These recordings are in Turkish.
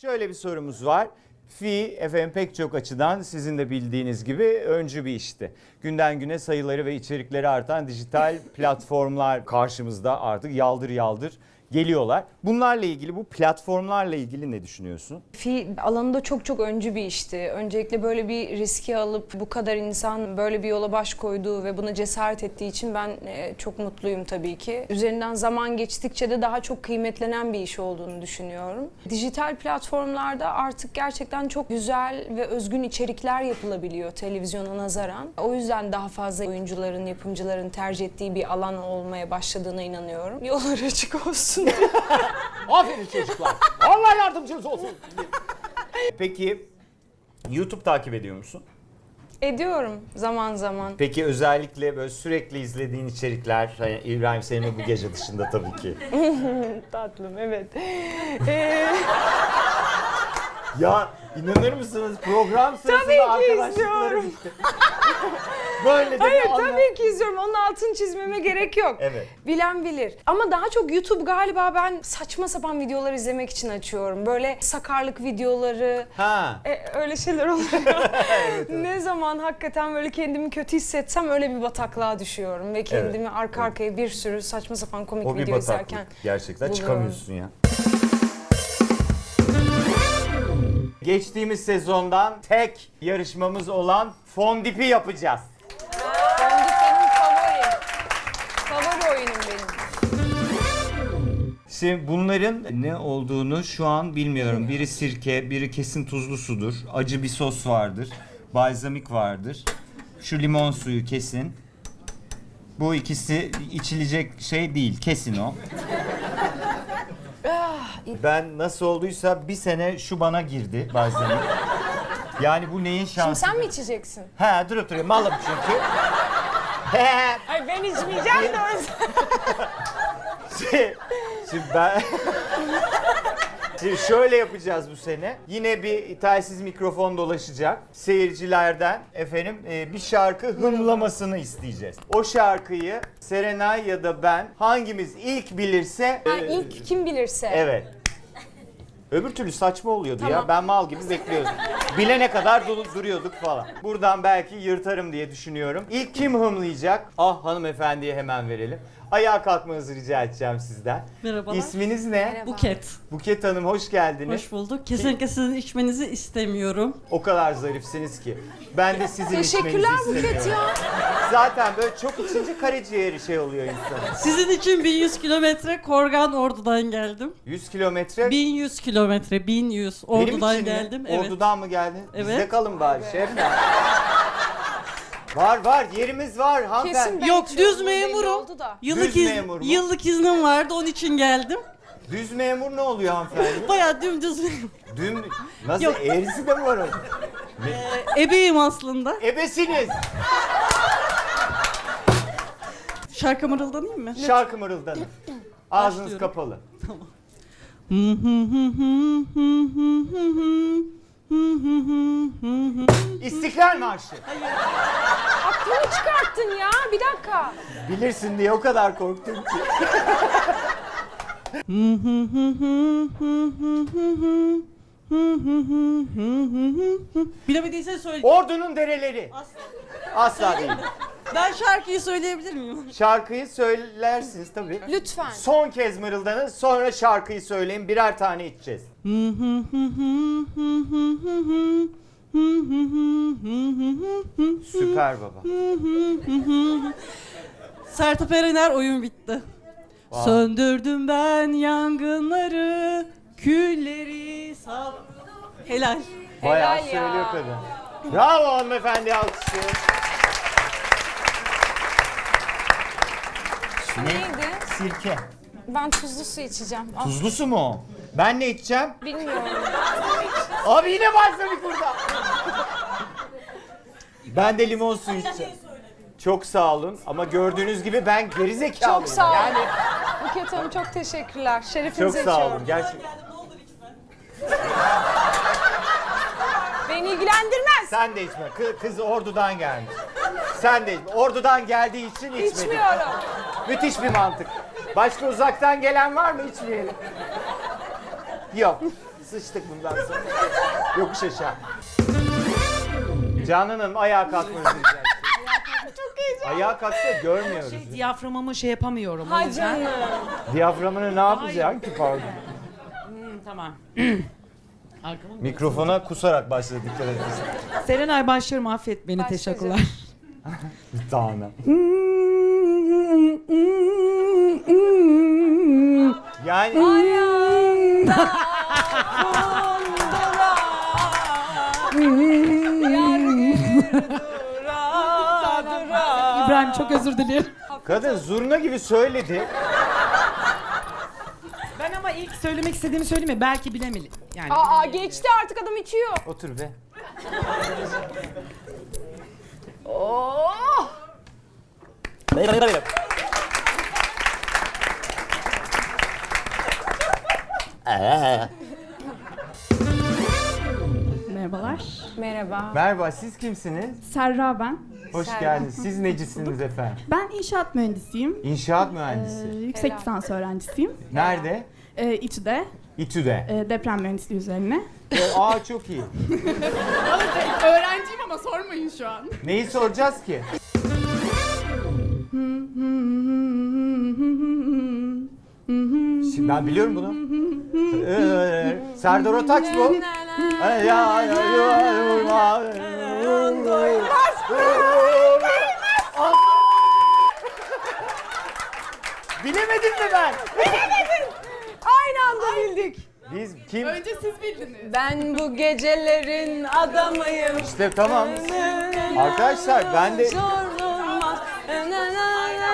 Şöyle bir sorumuz var. Fi efendim pek çok açıdan sizin de bildiğiniz gibi öncü bir işti. Günden güne sayıları ve içerikleri artan dijital platformlar karşımızda artık yaldır yaldır geliyorlar. Bunlarla ilgili bu platformlarla ilgili ne düşünüyorsun? Fi alanında çok çok öncü bir işti. Öncelikle böyle bir riski alıp bu kadar insan böyle bir yola baş koyduğu ve buna cesaret ettiği için ben e, çok mutluyum tabii ki. Üzerinden zaman geçtikçe de daha çok kıymetlenen bir iş olduğunu düşünüyorum. Dijital platformlarda artık gerçekten çok güzel ve özgün içerikler yapılabiliyor televizyona nazaran. O yüzden daha fazla oyuncuların, yapımcıların tercih ettiği bir alan olmaya başladığına inanıyorum. Yolları açık olsun. Aferin çocuklar. Allah yardımcınız olsun. Peki YouTube takip ediyor musun? Ediyorum zaman zaman. Peki özellikle böyle sürekli izlediğin içerikler, hani İbrahim Selim'e bu gece dışında tabii ki. Tatlım evet. Ee, Ya inanır mısınız program sırasında Tabii ki arkadaşlıkları izliyorum. bitti. Böyle de hayır anla- tabii ki izliyorum. Onun altını çizmeme gerek yok. Evet. Bilen bilir. Ama daha çok YouTube galiba ben saçma sapan videolar izlemek için açıyorum. Böyle sakarlık videoları. Ha. E, öyle şeyler oluyor. Ne zaman hakikaten böyle kendimi kötü hissetsem öyle bir bataklığa düşüyorum. Ve kendimi arka arkaya bir sürü saçma sapan komik O bir video bataklık. izlerken. Gerçekten buluyorum. çıkamıyorsun ya. Geçtiğimiz sezondan tek yarışmamız olan fondipi yapacağız. Şimdi bunların ne olduğunu şu an bilmiyorum. Biri sirke, biri kesin tuzlu sudur. Acı bir sos vardır. Balzamik vardır. Şu limon suyu kesin. Bu ikisi içilecek şey değil. Kesin o. Ben nasıl olduysa bir sene şu bana girdi balzamik. Yani bu neyin Şimdi şansı? sen mi içeceksin? He durup duruyor. Malım çünkü. He. Ay ben içmeyeceğim de o yüzden. Şimdi, şimdi ben... Şimdi şöyle yapacağız bu sene. Yine bir telsiz mikrofon dolaşacak. Seyircilerden efendim e, bir şarkı hımlamasını isteyeceğiz. O şarkıyı Serenay ya da ben hangimiz ilk bilirse... Ha, e, ilk kim bilirse. Evet. Öbür türlü saçma oluyordu ya. Tamam. Ben mal gibi bekliyordum. Bilene kadar dolu- duruyorduk falan. Buradan belki yırtarım diye düşünüyorum. İlk kim hımlayacak? Ah hanımefendiye hemen verelim. Ayağa kalkmanızı rica edeceğim sizden. Merhabalar. İsminiz ne? Merhaba. Buket. Buket Hanım hoş geldiniz. Hoş bulduk. Kesinlikle sizin içmenizi istemiyorum. O kadar zarifsiniz ki. Ben de sizin Teşekkürler içmenizi Buket istemiyorum. ya. Zaten böyle çok içince karaciğeri şey oluyor insan. Sizin için 1100 kilometre Korgan Ordu'dan geldim. 100 kilometre 1100 kilometre, 1100 Benim Ordu'dan için mi? geldim. Evet. Ordudan mı geldin? Bizde Evet. kalın bari şef. Var var yerimiz var hanımefendi. Kesin ben Yok düz memurum. Yıllık Düz iz- memur mu? yıllık iznim vardı onun için geldim. Düz memur ne oluyor hanımefendi? Bayağı dümdüz memur. Dün nasıl Yok. eğrisi de mi var onun? Ee, ebeyim aslında. Ebesiniz. Şarkı mırıldanayım mı? Şarkı mırıldanın. Ağzınız kapalı. İstiklal Marşı. Aklını çıkarttın ya. Bir dakika. Bilirsin diye o kadar korktum ki. Bilemediysen söyle. Ordunun dereleri. Asla değil. Ben şarkıyı söyleyebilir miyim? Şarkıyı söylersiniz tabii. Lütfen. Son kez mırıldanın sonra şarkıyı söyleyin birer tane içeceğiz. Süper baba. Sertab Erener oyun bitti. Söndürdüm ben yangınları, külleri sal. Helal. Bayağı Helal ya. söylüyor kadın. Bravo hanımefendi alkışlıyor. Neydi? Sirke. Ben tuzlu su içeceğim. Ah, Tuzlu su mu o? Ben ne içeceğim? bilmiyorum. Abi yine balsamik burada. Ben de limon suyu içeceğim. Çok sağ olun ama gördüğünüz gibi ben geri zekalıyım. Çok sağ olun. Yani Buket Hanım çok teşekkürler. çok Şerefinize sağ içiyorum. olun gerçekten. Beni ilgilendirmez. Sen de içme. Kı- Kız ordudan gelmiş. Sen de içme. Ordudan geldiği için içmedi. İçmiyorum. Müthiş bir mantık. Başka uzaktan gelen var mı? İçmeyelim. Yok. sıçtık bundan sonra. Yokuş aşağı. Canan Hanım ayağa kalkmanızı rica heyecanlı. Ayağa kalksa görmüyoruz. Şey, diyaframımı şey yapamıyorum. o Ha yüzden. canım. Diyaframını ne yapacaksın ki pardon? Hmm, tamam. Arkamı mı? Mikrofona kusarak başladı dikkat edin. Serenay başlıyorum affet beni teşekkürler. Bir tane. Yani İbrahim çok özür dilerim. kadın zurna gibi söyledi. Ben ama ilk söylemek istediğimi söyleyeyim? Belki bilemedim. Yani Aa geçti artık adam içiyor. Otur be. Oh! Merhabalar. Merhaba. Merhaba siz kimsiniz? Serra ben. Hoş Serra. geldiniz. Siz necisiniz efendim? Ben inşaat mühendisiyim. İnşaat Ee, mühendisi. yüksek Helal. lisans öğrencisiyim. Nerede? Ee, İTÜ'de İTÜ'de. e, deprem mühendisliği üzerine. O- Aa çok iyi. Öğrenciyim ama sormayın şu an. Neyi soracağız ki? Şimdi ben biliyorum bunu. Ee, Serdar Ortaç bu. Ay, ya, ya, ya, ya. Bilemedin mi ben? Aynı anda bildik. Biz kim? Önce siz bildiniz. Ben bu gecelerin adamıyım. İşte tamam. Arkadaşlar ben de...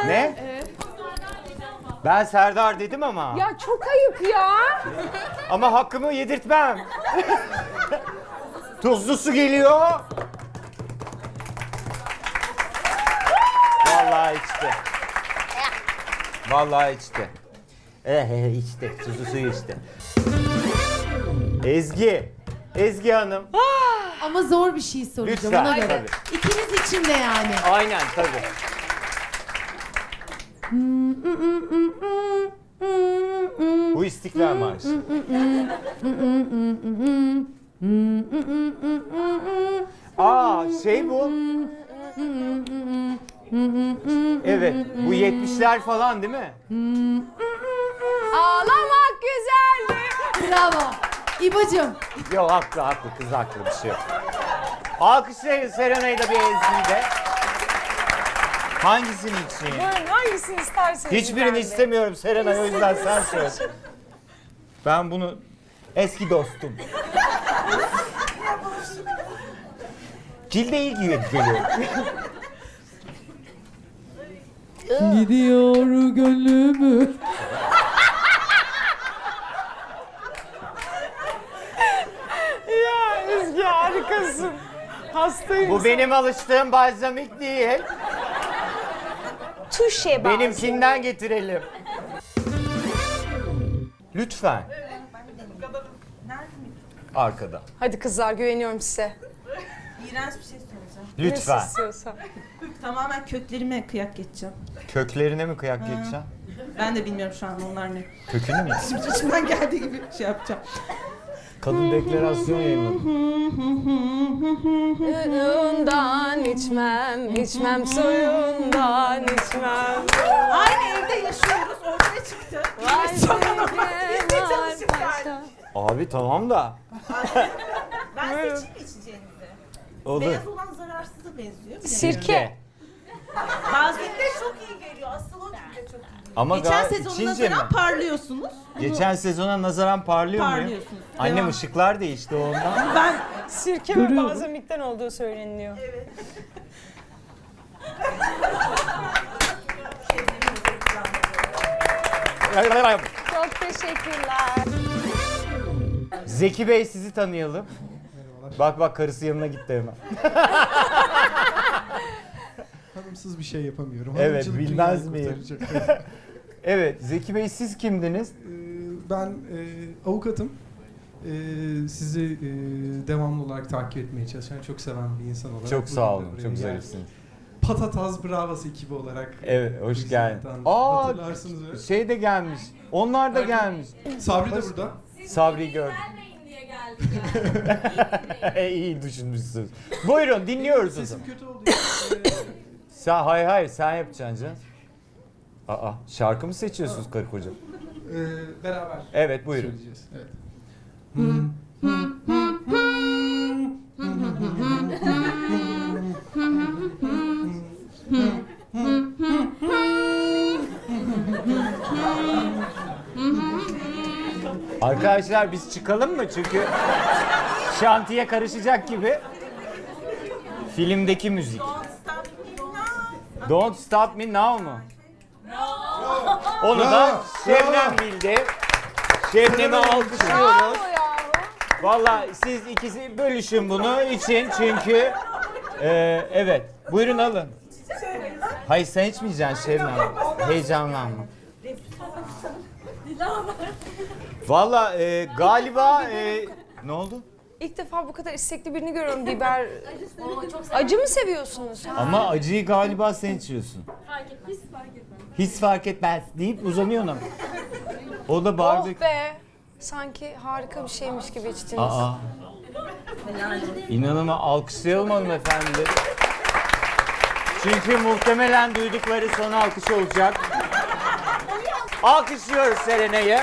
Ne? Ben Serdar dedim ama. Ya çok ayıp ya. Ama hakkımı yedirtmem. Tuzlu su geliyor. Vallahi içti. Vallahi içti. Eh içti. Tuzlu suyu içti. Ezgi. Ezgi Hanım. Ama zor bir şey soracağım Lütfen. ona göre. Tabii. İkiniz için de yani. Aynen tabii. Bu İstiklal Marşı. Aa şey bu. Evet bu 70'ler falan değil mi? Ağlamak güzeldi. Bravo. İbo'cum Yok haklı haklı kız haklı bir şey yok. Alkışlayın Serenay'ı da bir Ezgi'yi de. Hangisini için? Buyurun hangisini isterseniz. Hiçbirini istemiyorum Serenay o yüzden sen söyle. Ben bunu eski dostum. Cilde iyi geliyor. Gidiyor gönlümü. Ya Ezgi harikasın. Hastayım. Bu benim alıştığım balzamik değil. Tuşe bazı. Benimkinden getirelim. Lütfen. Arkada. Hadi kızlar güveniyorum size. İğrenç bir şey söyleyeceğim. Lütfen. Nasıl istiyorsan. Tamamen köklerime kıyak geçeceğim. Köklerine mi kıyak geçeceğim? Ben de bilmiyorum şu an onlar ne. Kökünü mü? Şimdi içimden geldiği gibi şey yapacağım. Kadın deklarasyon yayınladı. Suyundan içmem, içmem suyundan içmem. Aynı evde yaşıyoruz ortaya çıktı. Vay de var çalıştık paşa. yani. Abi tamam da. Ben seçeyim mi içeceğinizi? Olur. Beyaz olan zararsıza benziyor. Sirke. Bazette çok iyi geliyor. Asıl o çok. Ama Geçen gal- sezonuna içince mi? nazaran parlıyorsunuz. Geçen sezona nazaran parlıyor muyum? Parlıyorsunuz. Annem Devam. ışıklar değişti ondan. Ben Sirke ve balzamikten olduğu söyleniliyor. Çok teşekkürler. Zeki Bey sizi tanıyalım. Bak bak karısı yanına gitti hemen. Hanımsız bir şey yapamıyorum. Evet, Hanımcılık bilmez dünyayı miyim? kurtaracak. Evet Zeki Bey siz kimdiniz? Ee, ben e, avukatım. Ee, sizi e, devamlı olarak takip etmeye çalışan, çok seven bir insan olarak. Çok bugün sağ olun, çok zarifsiniz. Patataz Bravas ekibi olarak. Evet, hoş geldin. Aa, Hatırlarsınız öyle. Şey de gelmiş. Onlar da gelmiş. Sabri de burada. Sabri'yi gördüm. E, İyi düşünmüşsünüz. Buyurun dinliyoruz o Sesim zaman. kötü e, Sen hayır hayır sen yapacaksın canım. Aa şarkı mı seçiyorsunuz karı koca? e, beraber Evet buyurun. söyleyeceğiz. Evet. Arkadaşlar biz çıkalım mı? Çünkü şantiye karışacak gibi. Filmdeki müzik. Don't Stop Me Now mu? Onu da Şebnem bildi. Şebnem'i Bravo. alkışlıyoruz. Valla siz ikisi bölüşün bunu için çünkü e, evet buyurun alın. Hayır sen içmeyeceksin Şebnem. Heyecanlanma. Valla e, galiba e, ne oldu? İlk defa bu kadar istekli birini görüyorum biber. Acı mı seviyorsunuz? Ama acıyı galiba sen içiyorsun. Hiç fark etmez deyip uzanıyorsun ama. O da barbekü. Oh be. Sanki harika bir şeymiş gibi içtiniz. Aa. İnanılmaz alkışlayalım hanımefendileri. Çünkü muhtemelen duydukları son alkış olacak. Alkışlıyoruz Serena'yı.